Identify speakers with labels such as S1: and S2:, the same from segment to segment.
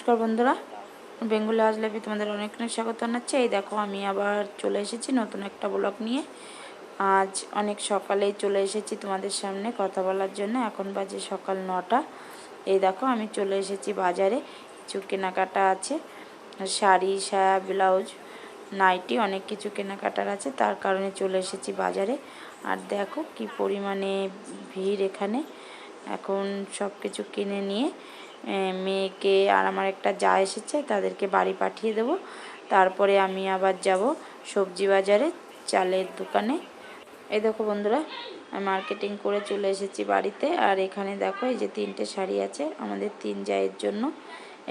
S1: নমস্কার বন্ধুরা। বেঙ্গলি আজ লাইফে তোমাদের অনেক অনেক স্বাগত জানাচ্ছি। এই দেখো, আমি আবার চলে এসেছি নতুন একটা ব্লগ নিয়ে। আজ অনেক সকালেই চলে এসেছি তোমাদের সামনে কথা বলার জন্য। এখন বাজে সকাল নটা। এই দেখো, আমি চলে এসেছি বাজারে। কিছু কেনাকাটা আছে। শাড়ি, সায়া, ব্লাউজ, নাইটি, অনেক কিছু কেনাকাটার আছে। তার কারণে চলে এসেছি বাজারে। আর দেখো, কি পরিমাণে ভিড় এখানে। এখন সব কিছু কিনে নিয়ে মেয়েকে আর আমার একটা যা এসেছে তাদেরকে বাড়ি পাঠিয়ে দেব। তারপরে আমি আবার যাব সবজি বাজারে চালের দোকানে। এই দেখো বন্ধুরা মার্কেটিং করে চলে এসেছি বাড়িতে। আর এখানে দেখো, এই যে তিনটে শাড়ি আছে, আমাদের তিন জায়ের জন্য।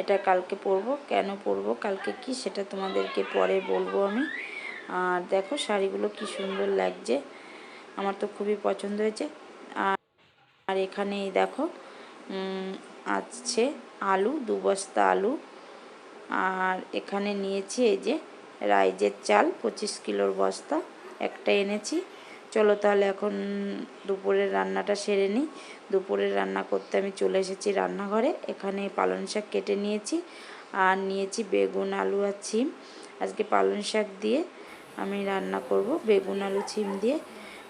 S1: এটা কালকে পরবো, কেন পরবো, কালকে কি সেটা তোমাদেরকে পরে বলব আমি। আর দেখো শাড়িগুলো কি সুন্দর লাগছে, আমার তো খুবই পছন্দ হয়েছে। আর আর এখানে দেখো আছে আলু, দু বস্তা আলু। আর এখানে নিয়েছি এই যে রাইজের চাল, পঁচিশ কিলোর বস্তা, একটা এনেছি। চলো তাহলে এখন দুপুরের রান্নাটা সেরে নিই। দুপুরের রান্না করতে আমি চলে এসেছি রান্নাঘরে। এখানে পালং শাক কেটে নিয়েছি। আর নিয়েছি বেগুন, আলু আর ছিম। আজকে পালং শাক দিয়ে আমি রান্না করব বেগুন, আলু, ছিম দিয়ে।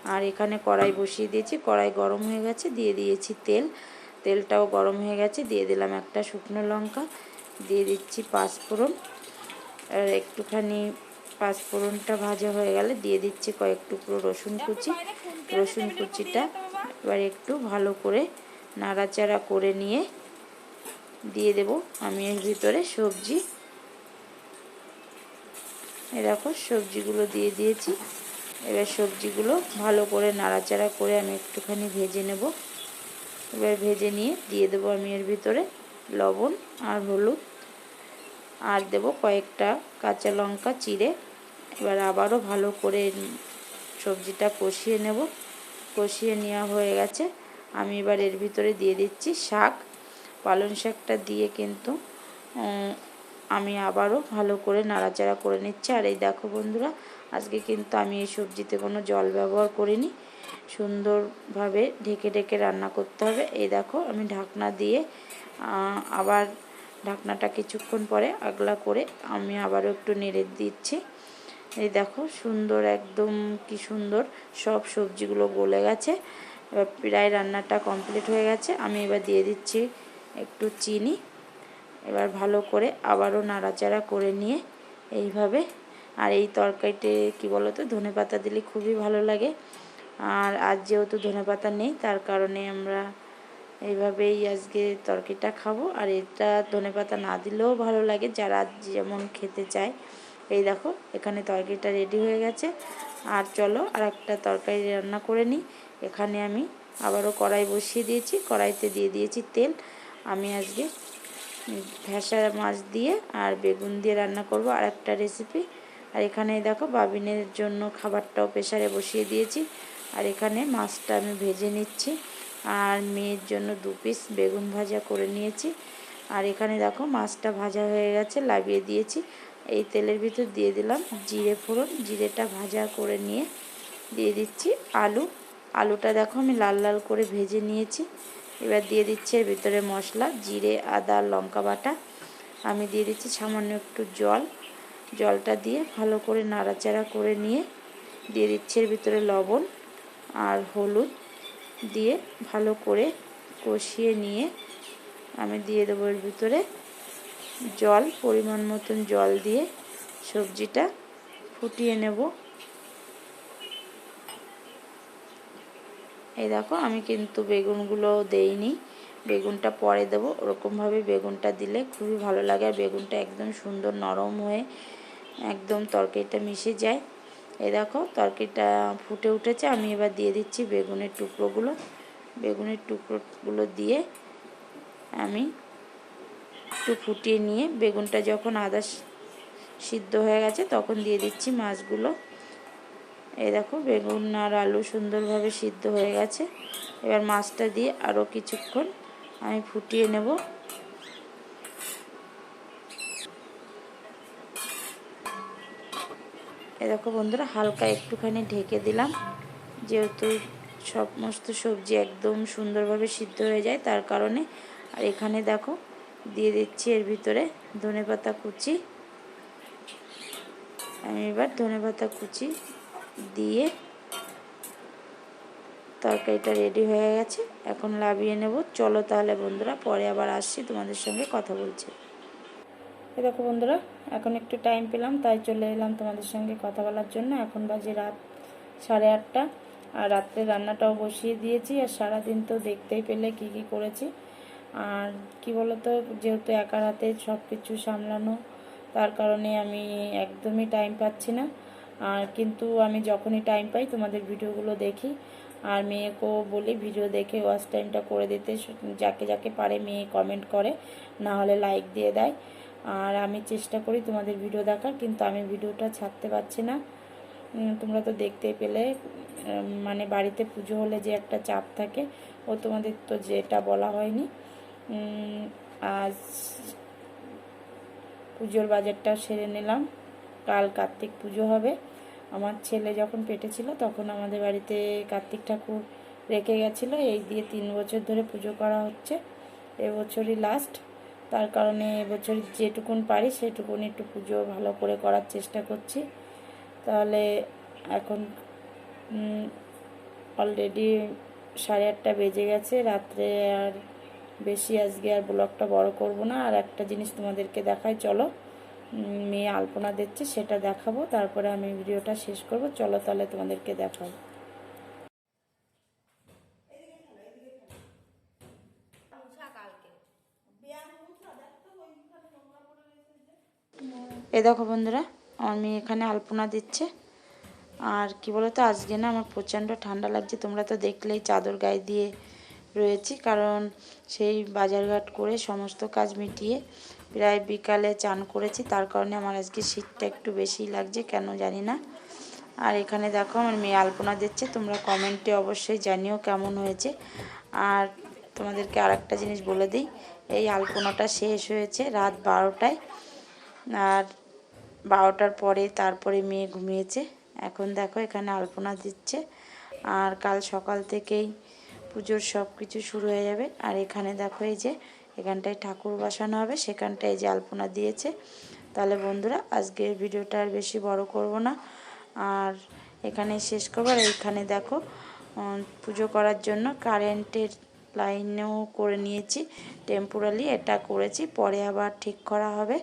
S1: আর এখানে কড়াই বসিয়ে দিয়েছি। কড়াই গরম হয়ে গেছে, দিয়ে দিয়েছি তেল। তেলটাও গরম হয়ে গেছে। দিয়ে দিলাম একটা শুকনো লঙ্কা দিয়ে দিচ্ছি পাঁচফোড়ন আর একটুখানি পাঁচফোড়নটা ভাজা হয়ে গেলে দিয়ে দিচ্ছি কয়েক টুকরো রসুন কুচি। রসুন কুচিটা এবার একটু ভালো করে নাড়াচাড়া করে নিয়ে দিয়ে দেব আমি এর ভিতরে সবজি। এরকম সবজিগুলো দিয়ে দিয়েছি। এবার সবজিগুলো ভালো করে নাড়াচাড়া করে আমি একটুখানি ভেজে নেব। এবার ভেজে নিয়ে দিয়ে দেবো আমি এর ভিতরে লবণ আর হলুদ। আর দেব কয়েকটা কাঁচা লঙ্কা চিড়ে। এবার আবারও ভালো করে সবজিটা কষিয়ে নেব। কষিয়ে নেওয়া হয়ে গেছে। আমি এবার এর ভিতরে দিয়ে দিচ্ছি শাক। পালং শাকটা দিয়ে কিন্তু আমি আবারও ভালো করে নাড়াচাড়া করে নিচ্ছি। আর এই দেখো বন্ধুরা, আজকে কিন্তু আমি এই সবজিতে কোনো জল ব্যবহার করিনি। সুন্দরভাবে ঢেকে ঢেকে রান্না করতে হবে। এই দেখো, আমি ঢাকনা দিয়ে আবার ঢাকনাটা কিছুক্ষণ পরে আগলা করে আমি আবারও একটু নেড়ে দিচ্ছি। এই দেখো, সুন্দর একদম কি সুন্দর সব সবজিগুলো গলে গেছে। এবার প্রায় রান্নাটা কমপ্লিট হয়ে গেছে। আমি এবার দিয়ে দিচ্ছি একটু চিনি। এবার ভালো করে আবারও নাড়াচাড়া করে নিয়ে এইভাবে। আর এই তরকারিতে কি বলতো ধনে পাতা দিলে খুবই ভালো লাগে। আর আজ যেহেতু ধনে পাতা নেই, তার কারণে আমরা এইভাবেই আজকে তরকারিটা খাব। আর এটা ধনে পাতা না দিলেও ভালো লাগে, যারা যেমন খেতে চায়। এই দেখো, এখানে তরকারিটা রেডি হয়ে গেছে। আর চলো আর একটা তরকারি রান্না করে নিই। এখানে আমি আবারও কড়াই বসিয়ে দিয়েছি। কড়াইতে দিয়ে দিয়েছি তেল। আমি আজকে ভেসা মাছ দিয়ে আর বেগুন দিয়ে রান্না করব আর একটা রেসিপি আর এখানে দেখো বাবিনের জন্য খাবারটাও প্রেশারে বসিয়ে দিয়েছি। আর এখানে মাছটা আমি ভেজে নিচ্ছি। আর মেয়ের জন্য দু পিস বেগুন ভাজা করে নিয়েছি। আর এখানে দেখো মাছটা ভাজা হয়ে গেছে, লাগিয়ে দিয়েছি। এই তেলের ভিতর দিয়ে দিলাম জিরে ফোড়ন। জিরেটা ভাজা করে নিয়ে দিয়ে দিচ্ছি আলু। আলুটা দেখো আমি লাল লাল করে ভেজে নিয়েছি। এবার দিয়ে দিচ্ছি এর ভিতরে মশলা, জিরে, আদা, লঙ্কা বাটা। আমি দিয়ে দিচ্ছি সামান্য একটু জল। জলটা দিয়ে ভালো করে নাড়াচাড়া করে নিয়ে দিয়ে দিচ্ছি এর ভিতরে লবণ। আর হলুদ দিয়ে ভালো করে কষিয়ে নিয়ে আমি দিয়ে দেবো এর ভিতরে জল, পরিমাণ মতন জল দিয়ে সবজিটা ফুটিয়ে নেব। এই দেখো, আমি কিন্তু বেগুনগুলো দেইনি, বেগুনটা পরে দেবো। ওরকমভাবে বেগুনটা দিলে খুবই ভালো লাগে, আর বেগুনটা একদম সুন্দর নরম হয়ে একদম তরকারিটা মিশে যায়। এই দেখো, তরকারিটা ফুটে উঠেছে। আমি এবার দিয়ে দিচ্ছি বেগুনের টুকরোগুলো। বেগুনের টুকরোগুলো দিয়ে আমি একটু ফুটিয়ে নিয়ে, বেগুনটা যখন আদা সিদ্ধ হয়ে গেছে, তখন দিয়ে দিচ্ছি মাছগুলো। এই দেখো, বেগুন আর আলু সুন্দরভাবে সিদ্ধ হয়ে গেছে। এবার মাছটা দিয়ে আরও কিছুক্ষণ আমি ফুটিয়ে নেব। দেখো বন্ধুরা, হালকা একটুখানি ঢেকে দিলাম। যেহেতু সমস্ত সবজি একদম সুন্দরভাবে সিদ্ধ হয়ে যায়, তার কারণে আর এখানে দেখো, দিয়ে দিচ্ছি এর ভিতরে ধনে পাতা কুচি। আমি এবার ধনে পাতা কুচি দিয়ে তরকারিটা রেডি হয়ে গেছে। এখন লাভিয়ে নেব। চলো তাহলে বন্ধুরা, পরে আবার আসছি তোমাদের সঙ্গে কথা বলছি। এ দেখো বন্ধুরা, এখন একটু টাইম পেলাম, তাই চলে এলাম তোমাদের সঙ্গে কথা বলার জন্য। এখন বাজে রাত সাড়ে আটটা, আর রাত্রে রান্নাটাও বসিয়ে দিয়েছি, আর সারাদিন তো দেখতেই পেলে কি কি করেছি। আর কি বলতো, যেহেতু একার হাতে সব কিছু সামলানো, তার কারণে আমি একদমই টাইম পাচ্ছি না। আর কিন্তু আমি যখনই টাইম পাই, তোমাদের ভিডিওগুলো দেখি। আর মেয়েকেও বলি, ভিডিও দেখে ওয়াচ টাইমটা করে দিতে, যাকে যাকে পারে মেয়ে কমেন্ট করে না হলে লাইক দিয়ে দেয়। আর আমি চেষ্টা করি তোমাদের ভিডিও দেখার, কিন্তু আমি ভিডিওটা ছাড়তে পারছি না। তোমরা তো দেখতেই পেলে মানে বাড়িতে পুজো হলে যে একটা চাপ থাকে, ও তোমাদের তো যেটা বলা হয়নি। আজ পুজোর বাজারটা সেরে নিলাম। কাল কার্তিক পুজো হবে। আমার ছেলে যখন পেটে ছিল, তখন আমাদের বাড়িতে কার্তিক ঠাকুর রেখে গেছিল। এই দিয়ে তিন বছর ধরে পুজো করা হচ্ছে। এবছরই লাস্ট তার কারণে এবছর যেটুকুন পারি সেটুকুন একটু পুজো ভালো করে করার চেষ্টা করছি। তাহলে এখন অলরেডি সাড়ে আটটা বেজে গেছে, রাত্রে আর বেশি আজকে আর ব্লগটা বড় করব না। আর একটা জিনিস তোমাদেরকে দেখাই, চলো মেয়ে আলপনা দিচ্ছে সেটা দেখাবো। তারপরে আমি ভিডিওটা শেষ করব। চলো তাহলে তোমাদেরকে দেখাবো এ দেখো বন্ধুরা আমার মেয়ে এখানে আলপনা দিচ্ছে। আর কি বলতো, আজকে না আমার প্রচণ্ড ঠান্ডা লাগছে। তোমরা তো দেখলেই চাদর গায়ে দিয়ে রয়েছি, কারণ সেই বাজারঘাট করে সমস্ত কাজ মিটিয়ে প্রায় বিকালে চান করেছি। তার কারণে আমার আজকে শীতটা একটু বেশি লাগছে, কেন জানি না। আর এখানে দেখো, আমার মেয়ে আলপনা দিচ্ছে। তোমরা কমেন্টে অবশ্যই জানিও কেমন হয়েছে। আর তোমাদেরকে আর একটা জিনিস বলে দিই, এই আলপনাটা শেষ হয়েছে রাত বারোটায়। আর বারোটার পরে তারপরে মেয়ে ঘুমিয়েছে। এখন দেখো এখানে আলপনা দিচ্ছে। আর কাল সকাল থেকেই পুজোর সব কিছু শুরু হয়ে যাবে। আর এখানে দেখো এই যে, এখানটায় ঠাকুর বসানো হবে, সেখানটায় যে আলপনা দিয়েছে। তাহলে বন্ধুরা, আজকের ভিডিওটা আর বেশি বড় করব না। আর এখানে শেষ করব। আর এইখানে দেখো পুজো করার জন্য কারেন্টের লাইনেও করে নিয়েছি। টেম্পোরালি এটা করেছি, পরে আবার ঠিক করা হবে।